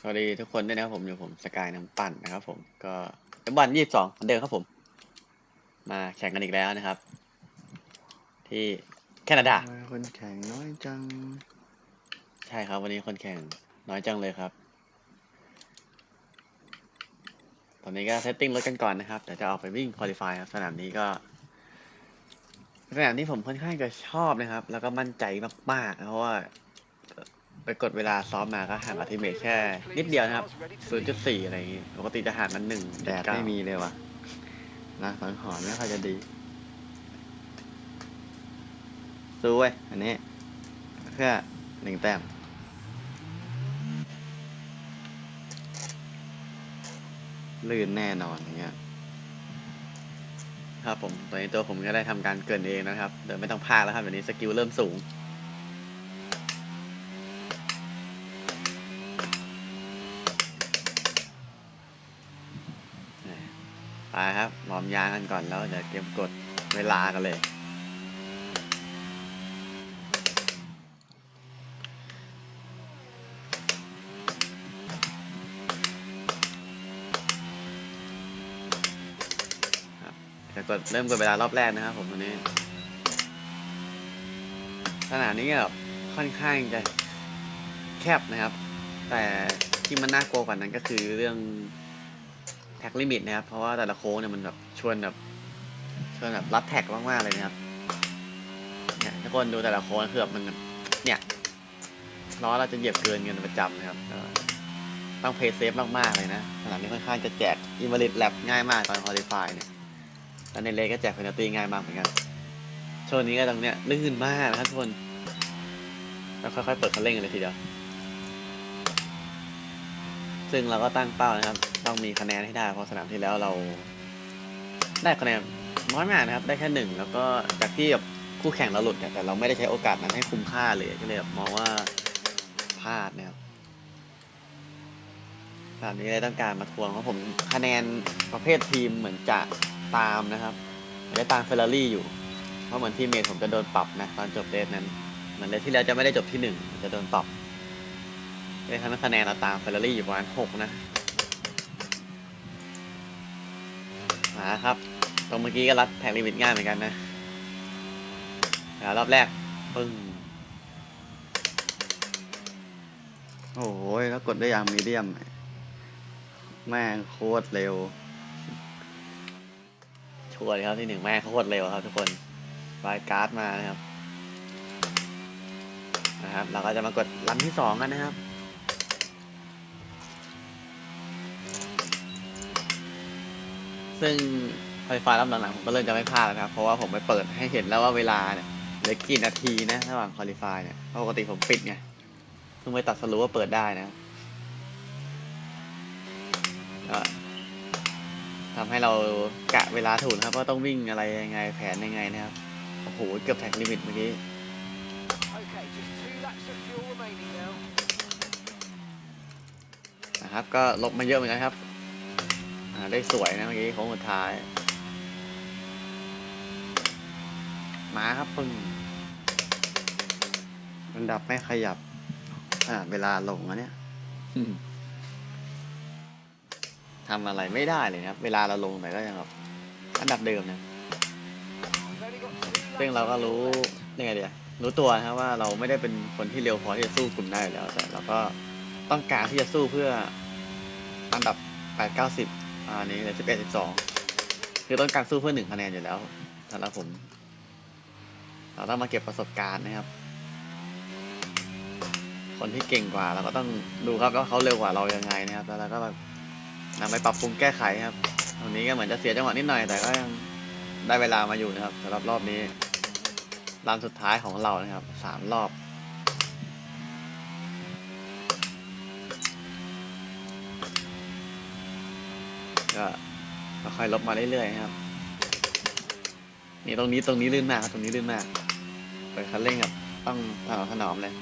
สวัสดีทุกคนด้วยนะครับผมอยู่ผมสกายน้ำปั่นนะครับ ผมก็เอวันยี่สิบสองเหมือนเดิมครับผม มาแข่งกันอีกแล้วนะครับ ที่แคนาดาทำไมคนแข่งน้อยจัง ใช่ครับ วันนี้คนแข่งน้อยจังเลยครับ ตอนนี้ก็เซตติ้งรถกันก่อนนะครับเดี๋ยวจะออกไปวิ่งคุริฟายครับสนามนี้ก็เป็นสนามที่ผมค่อนข้างจะชอบนะครับ แล้วก็มั่นใจมากๆเพราะว่า ไปกดเวลาซ้อมมาก็ห่างกับทีมเมทแค่นิดเดียวนะครับ 0.4 อะไรอย่างงี้ ปกติจะห่างกันหนึ่งแดดไม่มีเลยว่ะนะสังหรณ์ไม่ค่อยจะดี สู้เว้ย อันนี้ เพื่อหนึ่งแต้มลื่นแน่นอนอย่างเงี้ยครับผมตอนนี้ตัวผมก็ได้ทำการเกรินเองนะครับ เดี๋ยวไม่ต้องพากแล้วครับเดี๋ยวนี้สกิลเริ่มสูง ไป ยากันก่อนแล้วเดี๋ยวเตรียมกดเวลากันเลยครับจะกดเริ่มกดเวลารอบแรกนะครับผมตอนนี้สนามนี้แบบค่อนข้างจะแคบนะครับ แต่ที่มันน่ากลัวกว่านั้นก็คือเรื่องแท็กลิมิตนะครับ เพราะว่าแต่ละโค้งเนี่ยมันแบบ ชวนแบบชวนแบบรัดแท็กมากๆเลยนะครับเนี่ยทุกคนดูแต่ละโค้งคือแบบมันเนี่ยล้อเราจะเหยียบเกินกันประจำนะครับต้องเพย์เซฟมากๆเลยนะสนามนี้ค่อนข้างจะแจกอินว l ลิดแลบง่ายมากตอนคอลิฟายเนี่ยแล้วในเลก็แจกเพนัลตีง่ายมากเหมือนกันโชว์นี้ก็ตรงเนี้ยลื่นมากนะครับทุกคนแล้วค่อยๆเปิดคันเร่งกันเลยทีเดียว ซึ่งเราก็ตั้งเป้านะครับ ต้องมีคะแนนให้ได้เพราะสนามที่แล้วเรา ได้คะแนนน้อยมากนะครับ ได้แค่หนึ่งแล้วก็จากที่แบบคู่แข่งเราหลุดเนี่ยแต่เราไม่ได้ใช้โอกาสนั้นให้คุ้มค่าเลยก็เลยแบบมองว่าพลาดนะครับสามนี้เลยต้องการมาทวงเพราะผมคะแนนประเภททีมเหมือนจะตามนะครับได้ตามเฟอร์รารี่อยู่ เพราะเหมือนทีมเมทผมจะโดนปรับนะตอนจบเดทนั้นเหมือนเดทที่แล้วจะไม่ได้จบที่หนึ่งจะโดนปรับเลยทำให้คะแนนเราตามเฟอร์รารี่อยู่ประมาณหกนะ มาครับ ตรงเมื่อกี้ก็รัดแท็กลิมิตง่ายเหมือนกันนะแล้วรอบแรก ปึ้ง โอ้ยแล้วกดได้อย่างมีเดียม แม่งโคตรเร็วชัวร์เลยครับที่หนึ่งแม่โคตรเร็วครับทุกคนบายการ์ดมานะครับ นะครับ เราก็จะมากดรันที่สองกันนะครับ ซึ่งไฟฟ้ารอบหลังๆผมก็เริ่มจะไม่พลาดแล้วนะครับ เพราะว่าผมไปเปิดให้เห็นแล้วว่าเวลาเนี่ยเหลือกี่นาทีนะระหว่างคอลิฟายเนี่ยเพราะปกติผมปิดไงเพิ่งไปตัดสรุปว่าเปิดได้นะครับก็ทำให้เรากะเวลาถูกนะครับว่าต้องวิ่งอะไรยังไงแผนยังไงนะครับโอ้โหเกือบแท็กลิมิตเมื่อกี้ Okay, just two laps of fuel remaining now. นะครับก็ลบมาเยอะเหมือนกันครับอ่า ได้สวยนะเมื่อกี้โค้งสุดท้าย มาครับปึ้งมันดับไม่ขยับขนาดเวลาลงอะเนี่ยทำอะไรไม่ได้เลยนะครับเวลาเราลงแต่ก็ยังแบบอันดับเดิมนะ We've only got two ซึ่งเราก็รู้ยังไงเดียรู้ตัวนะครับว่าเราไม่ได้เป็นคนที่เร็วพอที่จะสู้กลุ่มได้แล้วแต่เราก็ต้องการที่จะสู้เพื่ออันดับแปดเก้าสิบ อันนี้เลยสิบเอ็ดสิบสองคือต้องการสู้เพื่อหนึ่งคะแนนอยู่แล้วสำหรับผม เราต้องมาเก็บประสบการณ์นะครับ คนที่เก่งกว่าเราก็ต้องดูครับว่าเขาเร็วกว่าเรายังไงนะครับ แล้วเราก็แบบนำไปปรับปรุงแก้ไขครับตรงนี้ก็เหมือนจะเสียจังหวะนิดหน่อยแต่ก็ยังได้เวลามาอยู่นะครับสำหรับรอบนี้รันสุดท้ายของเรานะครับสามรอบ ก็ค่อยๆลบมาเรื่อยๆครับ นี่ตรงนี้ตรงนี้ลื่นมากตรงนี้ลื่นมากเปิดคันเร่งแบบต้องถนอมถนอมเลย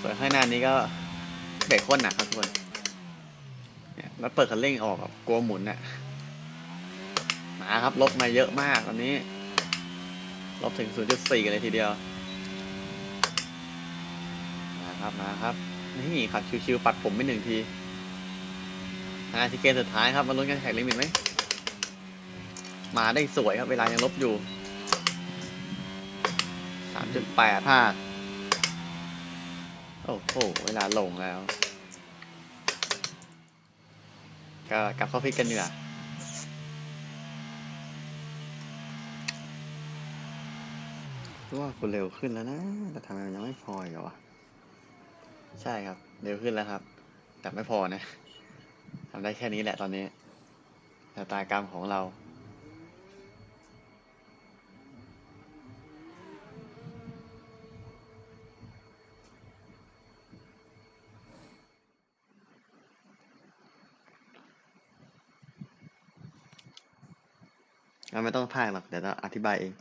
ส่วนข้างหน้านี้ก็เบรกโคตรหนักครับทุกคนเนี่ยแล้วเปิดคันเร่งออกแบบกลัวหมุนน่ะมาครับลบมาเยอะมากตอนนี้ลบถึง 0.4 กันเลยทีเดียว มาครับ มาครับ นี่ขับชิวๆปัดผมไปหนึ่งที ห้าทีเกมสุดท้ายครับมาลุ้นกันแข่งลิมิตไหมมาได้สวยครับเวลายังลบอยู่สามจุดแปดพลาโอ้โห เวลาลงแล้ว ก็กลับเข้าพิกกันเหนือรู้ว่ากูเร็วขึ้นแล้วนะ แต่ทำไมยังไม่พออีกวะ ใช่ครับ เร็วขึ้นแล้วครับ แต่ไม่พอนะำได้แค่นี้แหละตอนนี้ชะตากรรมของเรา เราไม่ต้องพากหรอก เดี๋ยวเราอธิบายเอง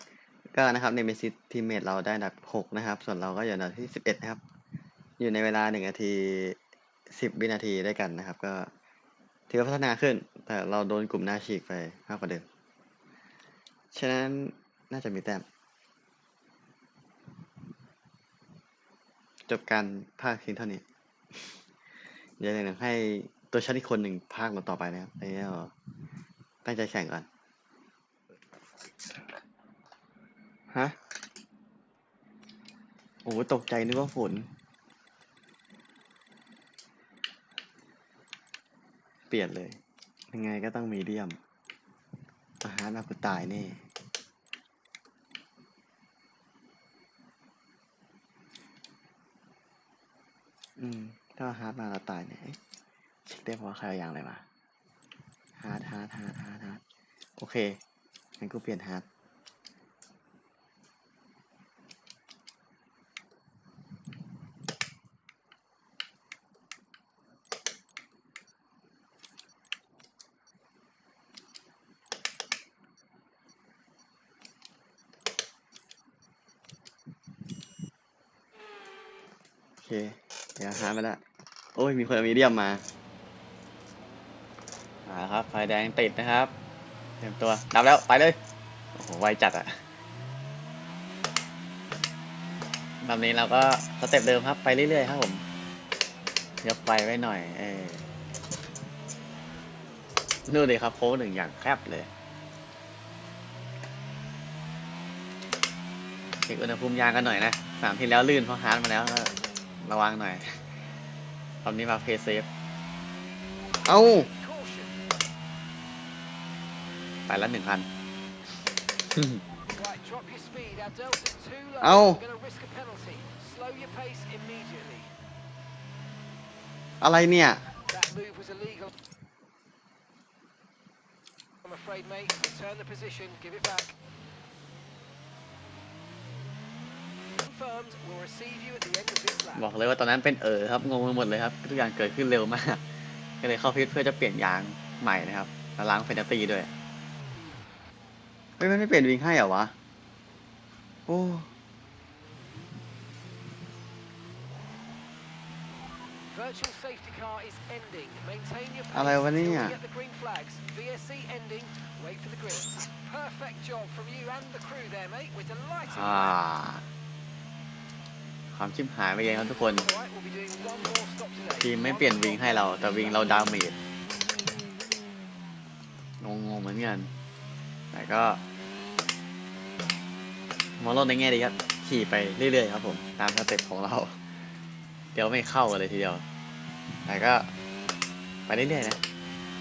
ก็นะครับในเมซิทีเมทเราได้ดับหกนะครับ ส่วนเราก็อยู่อันดับที่สิบเอ็ดนะครับ อยู่ในเวลาหนึ่งนาทีสิบวินาทีได้วยกันนะครับ ก็ ถือว่าพัฒนาขึ้น แต่เราโดนกลุ่มหน้าฉีกไปมากกว่าเดิม ฉะนั้นน่าจะมีแต้ม จบการภาคเพียงเท่านี้ เดี๋ยวหนึ่งให้ตัวฉันอีกคนหนึ่งภาคเราต่อไปนะครับอ้เนี่ยตั้งใจแข่งก่อน ฮะ โอ้ตกใจนึกว่าฝน เป ลี่ยนเลย ยังไงก็ต้องมีเดียมทหารอากูตายแน่อืม ถ้าฮาร์ดมาเราตายเนี่ยเช็คได้เพราะว่าใครเอาอย่างอะไรมาฮาร์ดฮาร์ดฮาร์ดฮาร์ดโอเคงั้นกูเปลี่ยนฮาร์ด เคเดี๋ยวหามาล้วโอ้ยมีคนเอามีเดียมมามาครับไฟแดงติดนะครับเตรียมตัวดับแล้วไปเลยโอ้โหไวจัดอะแบบนี้เราก็สเต็ปเดิมครับไปเรื่อยๆครับผมยกไฟไว้หน่อยเออนู่นเลยครับโค้งหนึ่งอย่างแคบเลยเช็คอุณหภูมิยางกันหน่อยนะสามที่แล้วลื่นเพราะฮาร์ดมาแล้วก็ ระวังหน่อยรอบนี้มาเพย์เซฟ เอ้า Caution. ไปละหนึ่งพัน Right, drop your speed. Our delta's too low. Ow. We're going to risk a penalty. Slow your pace immediately. อะไรเนี่ย บอ lap. กเลยว่าตอนนั้นเป็นเออครับงงไปหมดเลยครับ ทุกอย่างเกิดขึ้นเร็วมาก ก็เลยเข้าพิทเพื่อจะเปลี่ยนยางใหม่นะครับแล้วล้างเฟนตีด้วยเฮ้ยมันไม่เปลี่ยนวิงให้เหรอวะโอ้ Virtual safety car is ending. Maintain your pace อะไรวะเนี่ until ย we get the green flags. VSC ending. Wait for the greens. Perfect job from you and the crew there, mate. We're delighted. อ่า with that. ความชิบหายไปเองครับทุกคน ทีมไม่เปลี่ยนวิงให้เรา แต่วิงเราดาเมจงงๆเหมือนกัน แต่ก็มองโลกในแง่ดีครับ ขี่ไปเรื่อยๆครับผม ตามสเต็ปของเรา เดี๋ยวไม่เข้ากันเลยทีเดียว แต่ก็ไปเรื่อยๆนะ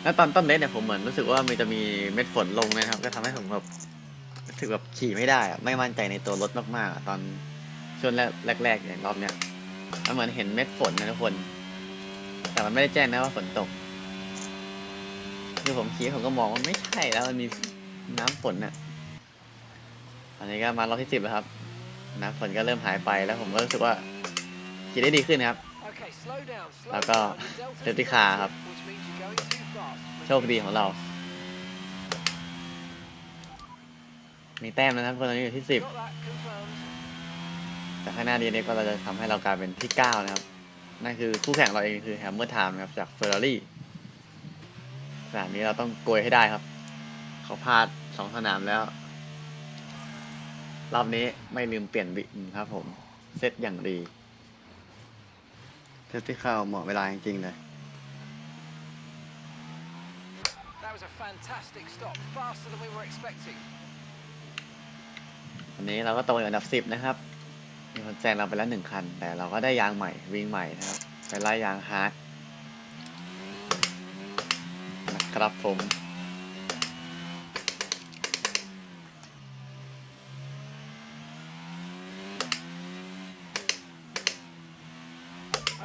แล้วตอนต้นเลสเนี่ยผมเหมือนรู้สึกว่ามันจะมีเม็ดฝนลงนะครับ ก็ทำให้ผมแบบรู้สึกแบบขี่ไม่ได้อะไม่มั่นใจในตัวรถมากๆอะตอน ช่วงแรกๆอย่างรอบเนี้ยมันเหมือนเห็นเม็ดฝนนะทุกคน แต่มันไม่ได้แจ้งนะว่าฝนตก คือผมขี่ผมก็มองว่าไม่ใช่แล้วมันมีน้ำฝนน่ะตอนนี้ก็มารอบที่สิบแล้วครับ น้ำฝนก็เริ่มหายไปแล้วผมก็รู้สึกว่าขี่ได้ดีขึ้นนะครับ Okay, slow down, slow แล้วก็ down. Your delta's เซฟตี้คาร์ครับ negative, which means you're going too fast. โชคดีของเรา มีแต้มแล้วนะครับคนตอนนี้อยู่ที่สิบ Got that confirmed. แต่ข้างหน้าดีนี้ก็เราจะทำให้เรากลายเป็นที่เก้านะครับ นั่นคือคู่แข่งเราเองคือแฮมเมอร์ไทม์นะครับจากเฟอร์รารี่สนามนี้เราต้องโกยให้ได้ครับ เขาพลาดสองสนามแล้ว รอบนี้ไม่ลืมเปลี่ยนบินครับผม เซตอย่างดีซฟตี้เข้าเหมาะเวลาจริงๆเลย That was a fantastic stop, faster than we were expecting. วันนี้เราก็โตอยู่อันดับสิบนะครับ มีคนแซงเราไปแล้วหนึ่งคัน แต่เราก็ได้ยางใหม่วิ่งใหม่นะครับ ไปไล่ยางฮาร์ดนะครับผม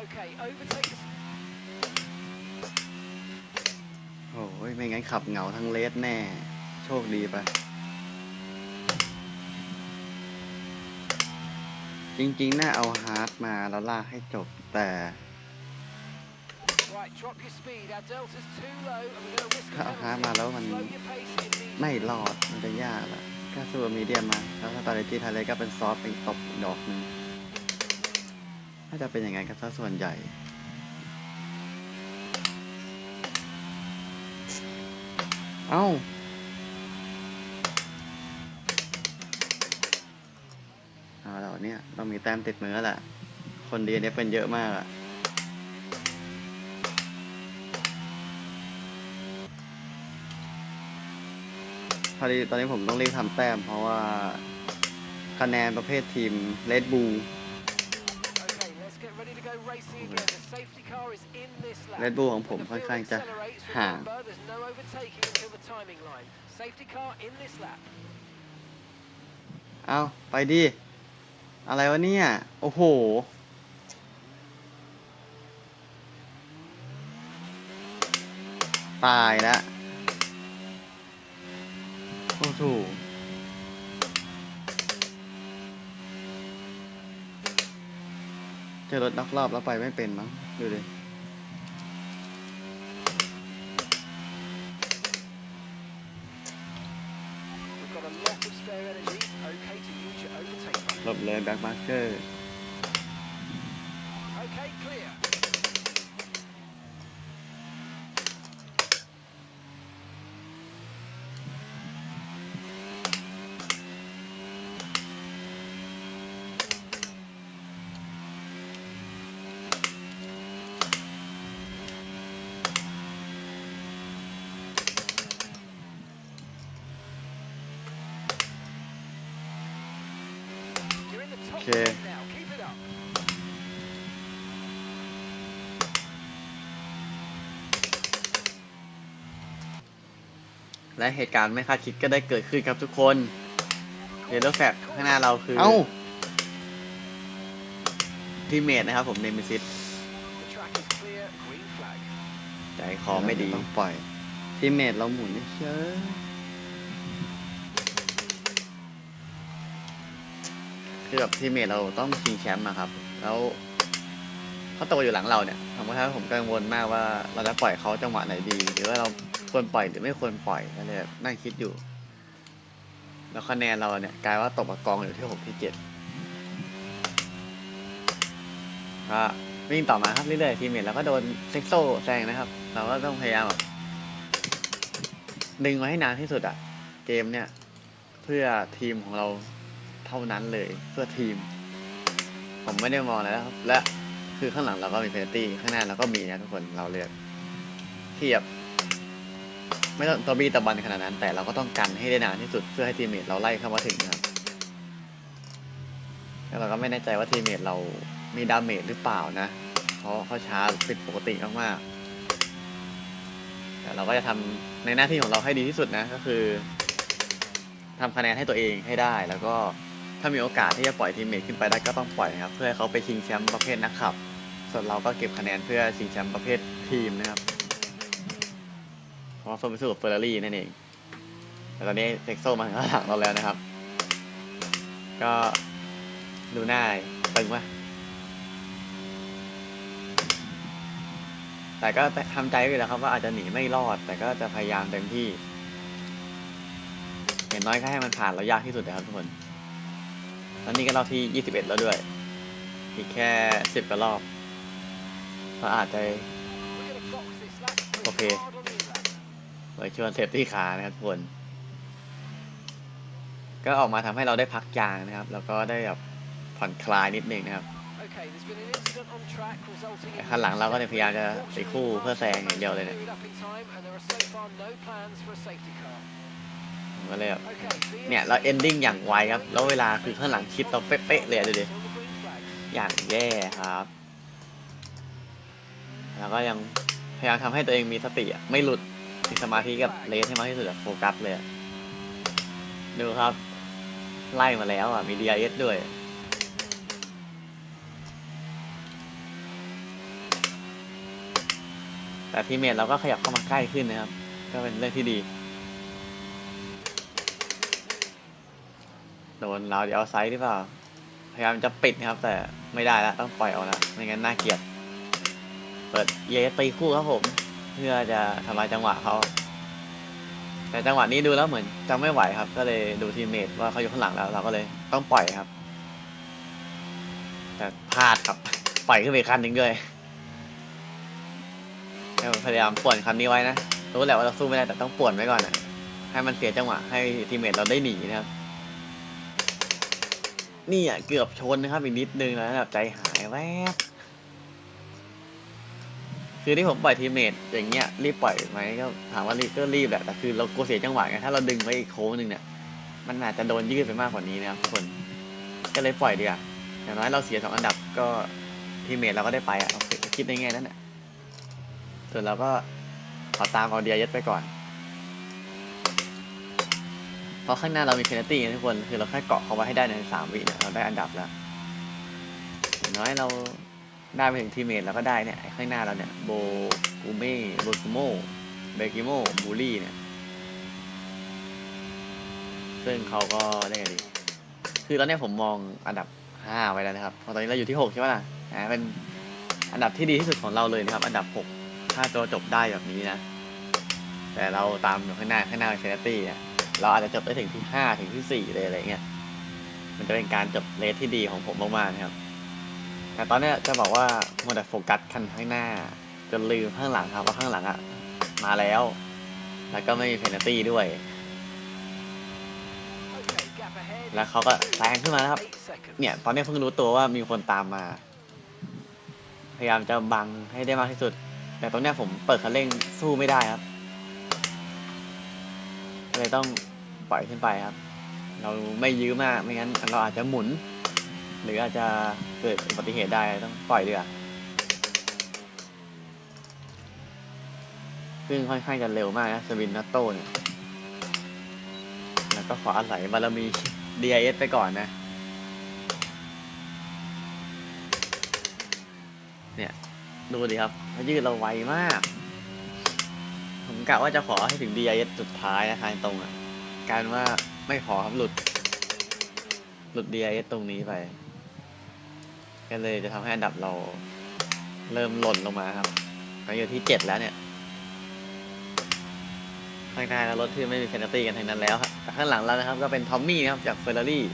Okay, overtake the โอ้ยไม่งั้นขับเหงาทั้งเลสแน่ โชคดีไป จริงๆ น่าเอาฮาร์ดมาแล้วลากให้จบแต่ Right, drop your speed. Our delta's too low, and we're going to risk a ถ้าเอาฮาร์ด penalty. มาแล้วมัน Slow your pace in the ไม่รอด มันจะยากละก็สู้มีเดียมมา แล้วสตาร์เลตี้ทะเลก็เป็นซอฟต์เป็นตบอีกดอกหนึงน่าจะเป็นอย่างนั้นกันซะส่วนใหญ่เอ้า เอาแล้วเนี่ย ต้องมีแต้มติดมือแล้วแหละ คนดีเนี่ยเป็นเยอะมากอะพอดีตอนนี้ผมต้องรีบทำแต้ม เพราะว่าคะแนนประเภททีมเลดบู Okay, let's get ready to go racing again. The safety car is in this lap. เลดบูของผม When the ค่อน field ข้างจะ accelerates, ห่าง remember, there's no overtaking until the timing line. Safety car in this lap. เอาไปดิ อะไรวะเนี่ย โอ้โห ตายแล้วโอ้โหเจอรถนักรอบแล้วไปไม่เป็นมั้ง ดูดิ เลยแบ็คมาร์เกอร์ Okay, clear. 'You're in the top Okay. 10 now. Keep it up. และเหตุการณ์ไม่คาดคิดก็ได้เกิดขึ้นครับทุกคนเยลโลแฟกข้างหน้าเราคือเอ้าทีมเมทนะครับผมเนมิซิส The track is clear. Green flag. ใจคอไม่ดี ต้องปล่อยทีมเมทเราหมุนเชยคือแบบทีมเมทเราต้องชิงแชมป์อะครับ แล้วเขาโตอยู่หลังเราเนี่ยทำให้ผมกังวลมากว่าเราจะปล่อยเขาจังหวะไหนดี หรือว่าเรา ควรปล่อยหรือไม่ควรปล่อยก็เลยนั่งคิดอยู่ แล้วคะแนนเราเนี่ยกลายว่าตกมากองอยู่ที่หกที่เจ็ดก็วิ่งต่อมาครับเรื่อยๆทีมเมทเราก็โดนเซ็กโซแซงนะครับ เราก็ต้องพยายามแบบดึงไว้ให้นานที่สุดอะเกมเนี่ย เพื่อทีมของเราเท่านั้นเลยเพื่อทีม ผมไม่ได้มองอะไรแล้วครับ และคือข้างหลังเราก็มีเพนตี้ข้างหน้าเราก็มีนะทุกคนเราเลือกเทียบ ไม่ต้องตบีตะบันขนาดนั้น แต่เราก็ต้องกันให้ได้นานที่สุดเพื่อให้ทีมเมทเราไล่เข้ามาถึงนะครับแล้วเราก็ไม่แน่ใจว่าทีมเมทเรามีดาเมจหรือเปล่านะเพราะเขาช้าผิดปกติมากๆแต่เราก็จะทำในหน้าที่ของเราให้ดีที่สุดนะก็คือทำคะแนนให้ตัวเองให้ได้ แล้วก็ถ้ามีโอกาสที่จะปล่อยทีมเมทขึ้นไปได้ก็ต้องปล่อยนะครับ เพื่อให้เขาไปชิงแชมป์ประเภทนักขับ ส่วนเราก็เก็บคะแนนเพื่อชิงแชมป์ประเภททีมนะครับ เพราะว่าโซนไปสู้กับเฟอร์รารี่นั่นเองแต่ตอนนี้เท็กโซมาถึงข้างหลังเราแล้วนะครับ ก็ดูหน้าตึงไหมแต่ก็ทำใจไว้แล้วครับว่าอาจจะหนีไม่รอด แต่ก็จะพยายามเต็มที่อย่างน้อยก็ให้มันผ่านเรายากที่สุดนะครับทุกคน ตอนนี้ก็รอบที่ 21 แล้วด้วย อีกแค่ 10กว่ารอบ ก็อาจจะ We're going to box this lap. Push Okay. hard on the lap. ไว้ชวนเซฟตี้คานะครับทุกคนก็ออกมาทำให้เราได้พักยางนะครับ แล้วก็ได้แบบผ่อนคลายนิดนึงนะครับ Okay, there's been an incident on track resulting แต่ in ข้างหลังเราก็เนี่ยพยายามจะไปคู่เพื่อแซงอย่างเดียวเลยเนี่ยก็เลยแบบเนี่ยเราเอนดิ้งอย่างไวครับ แล้วเวลาคือข้างหลังคิดเราเป๊ะๆเลยดูดิอย่างแย่ครับ แล้วก็ยังพยายามทำให้ตัวเองมีสติไม่หลุด มีสมาธิกับเลสให้มากที่สุดอะโฟกัสเลยอะดูครับ ไล่มาแล้วอะ มี DIS ด้วย แต่ทีเมทเราก็ขยับเข้ามาใกล้ขึ้นนะครับ ก็เป็นเรื่องที่ดี โดนเราเดี๋ยวเอาไซด์หรือเปล่า พยายามจะปิดนะครับ แต่ไม่ได้แล้วต้องปล่อยออกแล้วไม่งั้นน่าเกลียด เปิดเยตีคู่ครับผม พื่อจะทำลายจังหวะเขาแต่จังหวะนี้ดูแล้วเหมือนจะไม่ไหวครับ ก็เลยดูทีมเมทว่าเขาอยู่ข้างหลังแล้ว เราก็เลยต้องปล่อยครับ แต่พลาดครับปล่อยขึ้นไปคันหนึ่งด้วยพยายามป่วนคันนี้ไว้นะรู้แหละว่าเราสู้ไม่ได้แต่ต้องป่วนไว้ก่อนนะให้มันเสียจังหวะให้ทีมเมทเราได้หนีนะครับนี่อะเกือบชนนะครับอีกนิดนึงแล้วแบบใจหายแวบ คือที่ผมปล่อยทีเมทอย่างเงี้ยรีบปล่อยไหมก็ถามว่ารีบก็รีบแหละแต่คือเรากลัวเสียจังหวะไงถ้าเราดึงไว้อีกโค้งหนึ่งเนี่ยมันอาจจะโดนยืดไปมากกว่านี้นะครับทุกคนก็เลยปล่อยดีกว่าอย่างน้อยเราเสียสองอันดับก็ทีเมทเราก็ได้ไปอะเราคิดในแง่นั้นอะส่วนเราก็ขอตามเอาเดียยัดไปก่อน เพราะข้างหน้าเรามีเพน a ตี้ทุกคน คือเราแค่เกาะเขาไว้ให้ได้ในสามวิเนี่ยเราได้อันดับแล้วอย่างน้อยเรา ได้ไปถึงทีเมทแล้วก็ได้เนี่ยข้างหน้าเราเนี่ยโบกูเม่โบกูโมเบกิโมบูลี่เนี่ย ซึ่งเขาก็ได้ไงดี คือตอนนี้ผมมองอันดับห้าไว้แล้วนะครับเพราะตอนนี้เราอยู่ที่หกใช่ไหมล่ะอ่าเป็นอันดับที่ดีที่สุดของเราเลยนะครับ อันดับหกถ้าตัวจบได้แบบนี้นะ แต่เราตามอยู่ข้างหน้าข้างหน้าเป็นเฟนตี้เนี่ยเราอาจจะจบได้ถึงที่ห้าถึงที่สี่เลยอะไรเงี้ย มันจะเป็นการจบเลสที่ดีของผมมากๆนะครับ แต่ตอนเนี้ยจะบอกว่ามัวแต่โฟกัสคันข้างหน้าจนลืมข้างหลังครับว่าข้างหลังอะมาแล้ว แล้วก็ไม่มีเพน a ตี้ด้วย แล้วเขาก็แซงขึ้นมาแล้วครับ เนี่ย ตอนนี้เพิ่งรู้ตัวว่ามีคนตามมา พยายามจะบังให้ได้มากที่สุด แต่ตรงนี้ผมเปิดคันเร่งสู้ไม่ได้ครับเลยต้องปล่อยขึ้นไปครับ เราไม่ยื้อมากไม่งั้นเราอาจจะหมุน หรืออาจจะเกิดอุบัติเหตุได้ต้องปล่อยดีกว่าซึ่งค่อนข้างจะเร็วมากนะสวินนัตโต้เนี่ย แล้วก็ขออาศัยบารมี DIS ไปก่อนนะ เนี่ย ดูดิครับเขายืดเราไวมาก ผมกะว่าจะขอให้ถึง DIS สุดท้ายนะทางตรงอะ การว่าไม่ขอครับหลุด หลุด DIS ตรงนี้ไป ก็เลยจะทำให้อันดับเราเริ่มหล่นลงมาครับตอนนี้อยู่ที่เจ็ดแล้วเนี่ยข้างหน้าแล้วรถที่ไม่มีเพน a ตี้กันทั้งนั้นแล้วครับแต่ข้างหลังเรานะครับก็เป็นทอมมี่นะครับจากเฟอร์รารี่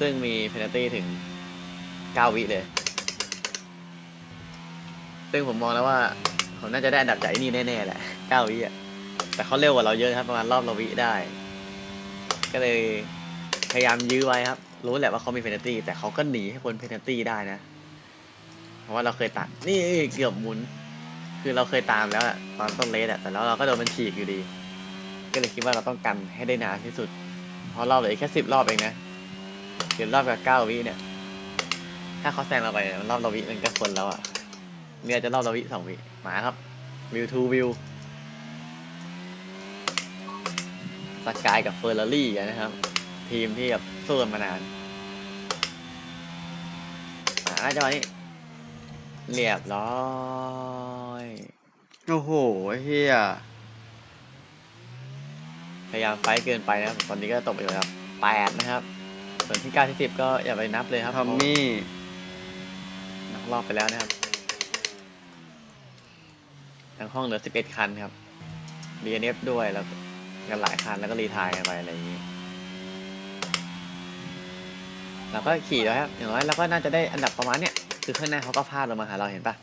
ซึ่งมีเพน a ตี้ถึง9วิเลย ซึ่งผมมองแล้วว่าผมน่าจะได้อันดับจากไอ้นี่แน่ๆแหละ9วิอะแต่เขาเร็วกว่าเราเยอะครับประมาณรอบละวิได้ ก็เลยพยายามยื้อไว้ครับ รู้แหละว่าเขามีเพน a ตี้แต่เขาก็หนีให้พ้นเพน a ตี้ได้นะ เพราะว่าเราเคยตัดนี่เกือบหมุน คือเราเคยตามแล้วตอนต้นเลสอะแต่แล้วเราก็โดนมันฉีกอยู่ดี ก็เลยคิดว่าเราต้องกันให้ได้นานที่สุด เพราะเรอบเหลือแค่สิบรอบเองนะสิบรอบกับเก้าวิเนี่ย ถ้าเขาแซงเราไปมันรอบละวิมันก็คนแล้วอะเนี่ยจะรอบละวิสองวิมาครับวิวทูวิวสกายกับเฟอร์รารี่กันนะครับ ทีมที่แบบสู้กันมานานมาจังหวะนี้ เรียบร้อย โอ้โหเฮียพยายามไฟท์เกินไปนะครับ ตอนนี้ก็ตกไปอยู่ครับแปดนะครับ ส่วนที่เก้าที่สิบก็อย่าไปนับเลยครับทอมมี่นับรอบไปแล้วนะครับ ทั้งห้องเหลือสิบเอ็ดคันครับ DNF ด้วยแล้วกันหลายคันแล้วก็รีไทายกันไปอะไรอย่างนี้ เราก็ขี่แล้วครับอย่างน้อยเราก็น่าจะได้อันดับประมาณเนี้ยคือข้างหน้าเขาก็พลาดลงมาหาเราเห็นปะ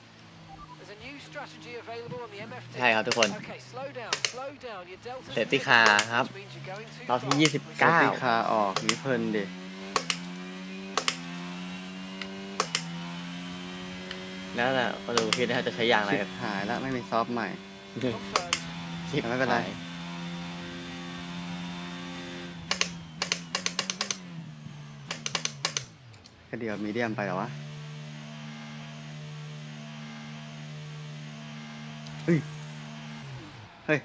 There's a new strategy available on the MFT. ใช่ครับทุกคน Okay, slow down, slow down. Your delta's เซฟตี้คาร์ครับ which means you're going too รอบที่ fast. ยี่สิบเซฟเก้าตี้คาร์ออกนิเพลินดิแล้วแต่ก็ดูพี่นะครับจะใช้ยางอะไรชิบหายแล้วไม่มีซอฟต์ใหม่ Confirmed. ชิปไม่เป็นไร หาย ก็เดียวมีเดียมไปเหรอวะ เฮ้ย เฮ้ย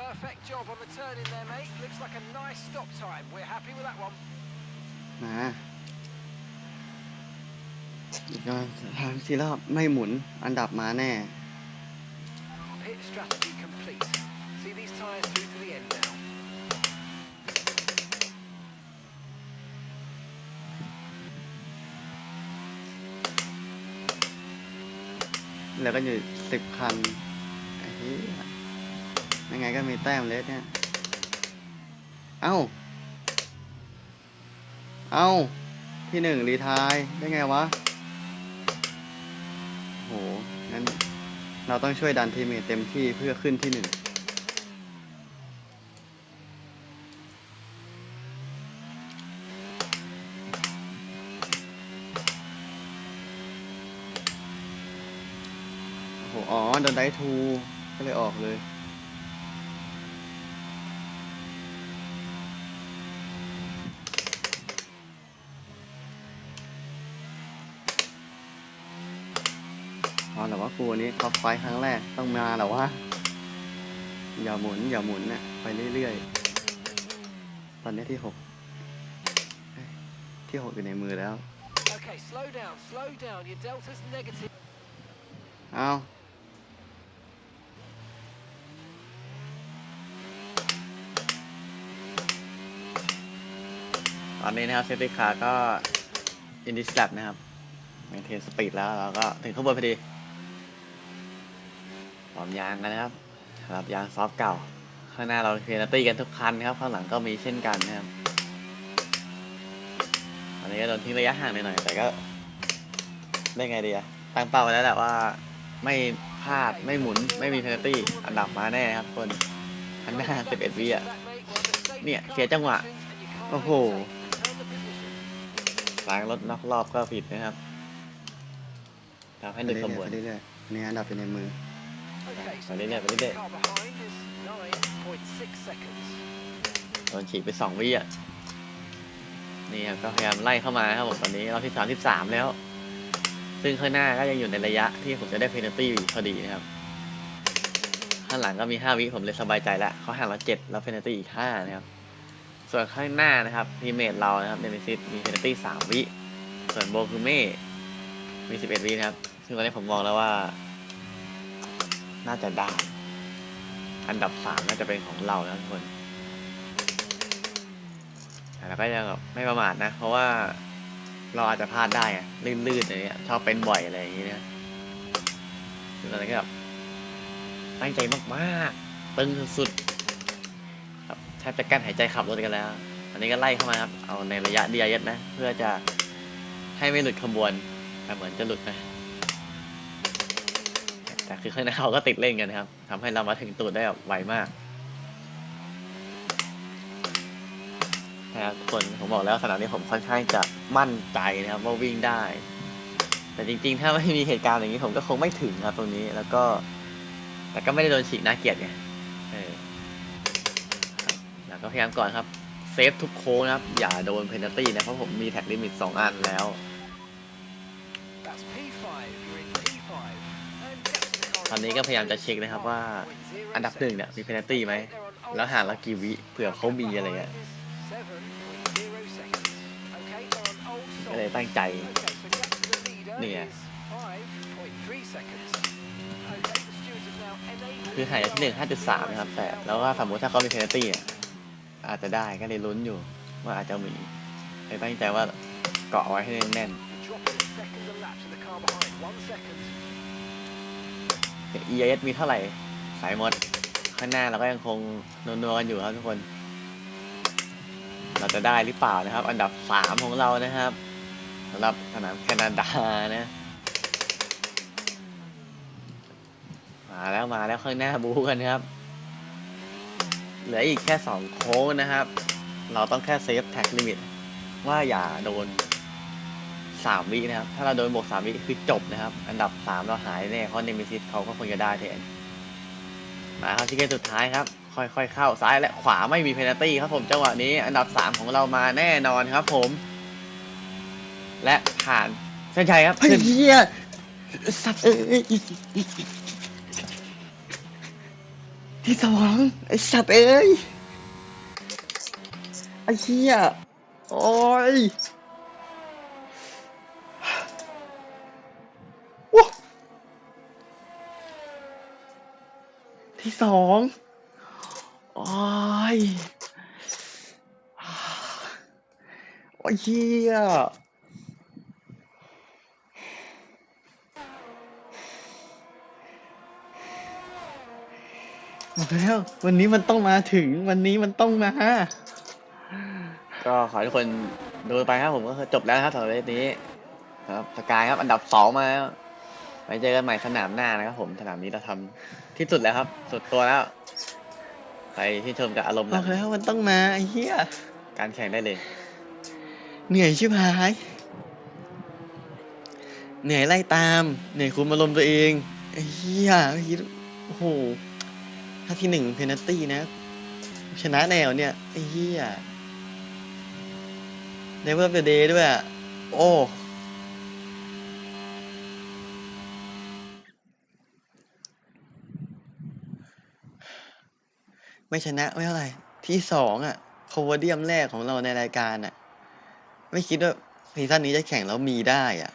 Perfect job on the turn in there, mate. Looks like a nice stop time. We're happy with that one. มาอีกก็ทางที่รอบไม่หมุนอันดับมาแน่ Pit strategy complete. See these tyres through แล้วก็อยู่สิบคันไอ้เหี้ยยังไงก็มีแต้มเลสเนี่ย เอ้า เอ้า ที่หนึ่งรีทายได้ไงวะ โห งั้นเราต้องช่วยดันทีมเต็มที่เพื่อขึ้นที่หนึ่ง โอ้โหอ๋อโดนไดทูก็เลยออกเลย อ๋อแต่ว่ากูอันนี้ท็อปไฟท์ครั้งแรกต้องมาเหรอวะอย่าหมุน อย่าหมุนนะไปเรื่อยๆ ตอนนี้ที่หกเอ้ยที่หกอยู่ในมือแล้ว Okay, slow down, slow down. Your delta's negative. เอา ตอนนี้นะครับเซฟตี้คาร์ก็อินดิสแลบนะครับเมนเทนสปีดแล้วเราก็ถึงข้างบนพอดีปลอมยางกันนะครับสำหรับยางซอฟเก่า ข้างหน้าเราเพนตี้กันทุกคันครับ ข้างหลังก็มีเช่นกันนะครับอันนี้ก็โดนทิ้งระยะห่างหน่อยแต่ก็ได้ไงดีอะตั้งเป้าไว้แล้วแหละว่าไม่พลาดไม่หมุนไม่มีเพนตี้อันดับมาแน่ครับคนข้างหน้า 11วิอะเนี่ยเสียจังหวะ โอ้โห ล้างรถนอกรอบก็ผิดนะครับทำให้หไปนึ่งเรื่ขบวนอยๆไปเรื่อยๆอันนี้อันดับอยู่ในมือ Okay, so Vale, the vale, gap to the vale. car behind is 9.6 seconds. โดนฉีกไปสองวิอะนี่ครับก็พยายามไล่เข้ามาครับผมตอนนี้เราที่สามสิบสามแล้ว ซึ่งข้างหน้าก็ยังอยู่ในระยะที่ผมจะได้เพน a ตี้พอดีนะครับ ข้างหลังก็มีห้าวิผมเลยสบายใจแล้วเขาห่างเราเจ็ดแล้วเพน a ตี้อีกห้านะครับ ส่วนข้างหน้านะครับทีเมทเรานะครับเดมิซิตมีเพนตี้สามวิ ส่วนโบคูเม่มีสิบเอ็ดวินะครับ ซึ่งตอนนี้ผมมองแล้วว่า น่าจะได้ อันดับสามน่าจะเป็นของเรานะทุกคนแต่ก็ยังแบบไม่ประมาทนะ เพราะว่าเราอาจจะพลาดได้ลื่นๆอะไรเงี้ยชอบเป็นบ่อยอะไรอย่างเงี้ยซึ่งตอนนี้ก็แบบตั้งใจมากๆ ตึงสุดๆ บแทบจะกั้นหายใจขับรถกันแล้ว อันนี้ก็ไล่เข้ามาครับ เอาในระยะเดียดนะ เพื่อจะให้ไม่หลุดขบวนแต่เหมือนจะหลุดนะแต่คือข้างหน้าเขาก็ติดเล่นกันนะครับทำให้เรามาถึงตูดได้แบบไวมากนะครับคนผมบอกแล้วสนามนี้ผมค่อนข้างจะมั่นใจนะครับว่าวิ่งได้ แต่จริงๆ ถ้าไม่มีเหตุการณ์อย่างนี้ผมก็คงไม่ถึงครับตรงนี้แล้วก็ แต่ก็ไม่ได้โดนฉีกน่าเกลียดไงเออ ก็พยายามก่อนครับ เซฟทุกโค้งนะครับ อย่าโดนเพน a ตี้นะ เพราะผมมีแท็กลิมิตสองอันแล้ว ตอนนี้ก็พยายามจะเช็คนะครับว่าอันดับหนึ่งเนี่ยมีเพน a ตี้ไหม แล้วห่างละกี่วิเผื่อเขามีอะไรเงี้ยก็เลยตั้งใจ Okay, so gap to the leader Yeah. is 5.3 seconds. Okay, the stewards have now enabled คือหางจากที่หนึ่งห้าจุดสามนะครับแต่แล้วก็สมมติถ้าเขามีเพน a ตี้อะ อาจจะได้ก็เลยลุ้นอยู่ ว่าอาจจะมีเลยตั้งใจว่าเกาะไว้ให้แน่น dropping a second a lap to the car behind. One second. ๆ EIS มีเท่าไหร่สายหมด ข้างหน้าเราก็ยังคงนัวๆกันอยู่ครับทุกคน เราจะได้หรือเปล่านะครับ อันดับสามของเรานะครับสำหรับสนามแคนาดานะมาแล้วมาแล้วข้างหน้าบูกันครับ เหลืออีกแค่สองโค้งนะครับ เราต้องแค่เซฟแท็กลิมิตว่าอย่าโดนสามวินะครับ ถ้าเราโดนบวกสามวิคือจบนะครับ อันดับสามเราหายแน่เพราะเนมิซิสเขาก็คงจะได้แทน มาครับที่เกมสุดท้ายครับ ค่อยๆเข้าซ้ายและขวาไม่มีเพนัลตี้ครับผมจังหวะนี้ อันดับสามของเรามาแน่นอนครับผม และผ่านเส้นชัยครับเฮ้ยขึ้นเฮียสัตว์เอ้ย ที่สองไอสัตว์เอ้ยไอเฮียโอ้ยว้าที่สองโอ้ยโอ้ยเฮีย แล้ว วันนี้มันต้องมาถึง วันนี้มันต้องมา ก็ขอให้ทุกคนดูไปครับผมก็คือจบแล้วนะครับสำหรับเรสนี้ครับสกายครับอันดับสองมาแล้วไว้เจอกันใหม่สนามหน้านะครับผมสนามนี้เราทำที่สุดแล้วครับ สุดตัวแล้วใครที่ชมกับอารมณ์บหลัองกแล้วมันต้องมาไอ้เหี้ย การแข่งได้เลย เหนื่อยชิบหาย เหนื่อยไล่ตาม เหนื่อยคุมอารมณ์ตัวเองไอ้เหี้ยเมื่อกี้โอ้โห ถ้าที่หนึ่งเพนัลตี้นะ ชนะแนวเนี่ยไอ้เหี้ยเดวิลเดเดย์ด้วย โอ้ไม่ชนะไม่เท่าไหร่ที่สองอะโคโวเดียมแรกของเราในรายการอะ ไม่คิดว่าซีซั่นนี้จะแข่งแล้วมีได้อะ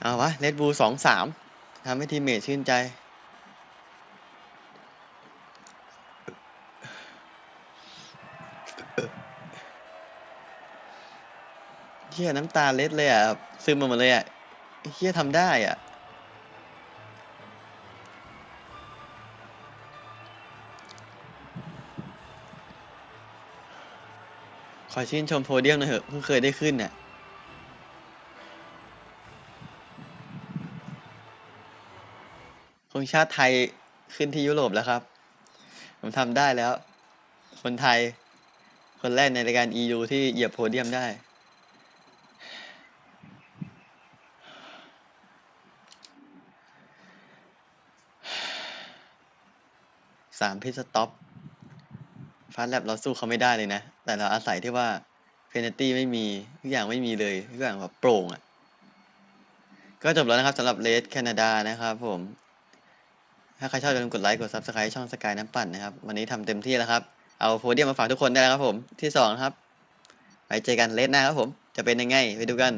เอาวะเลดบูสองสามทำให้ทีมเมทชื่นใจ เฮียน้ำตาเล็ดเลยอะซึมออกมาเลยอะเฮียทำได้อะขอชื่นชมโพเดียมหน่อยเถอะเพิ่งเคยได้ขึ้นน่ะคงชาติไทยขึ้นที่ยุโรปแล้วครับ ผมทำได้แล้ว คนไทย คนแรกในรายการ EU ที่เหยียบโพเดียมได้ สามพิสต็อปฟาสแลบเราสู้เขาไม่ได้เลยนะ แต่เราอาศัยที่ว่าเพน a ตี้ไม่มีทุกอย่างไม่มีเลยทุกอย่างแบบโปร่งอะ่ะ ก็จบแล้วนะครับสำหรับเลสแคนาดานะครับผม ถ้าใครชอบอย่าลืมกดไลค์กด Subscribe ช่องสกายน้ำปั่นนะครับ วันนี้ทำเต็มที่แล้วครับ เอาโพเดียมมาฝากทุกคนได้แล้วครับผมที่สองครับ ไปเจอกันเลสหน้าครับผม จะเป็นยังไงไปดูกัน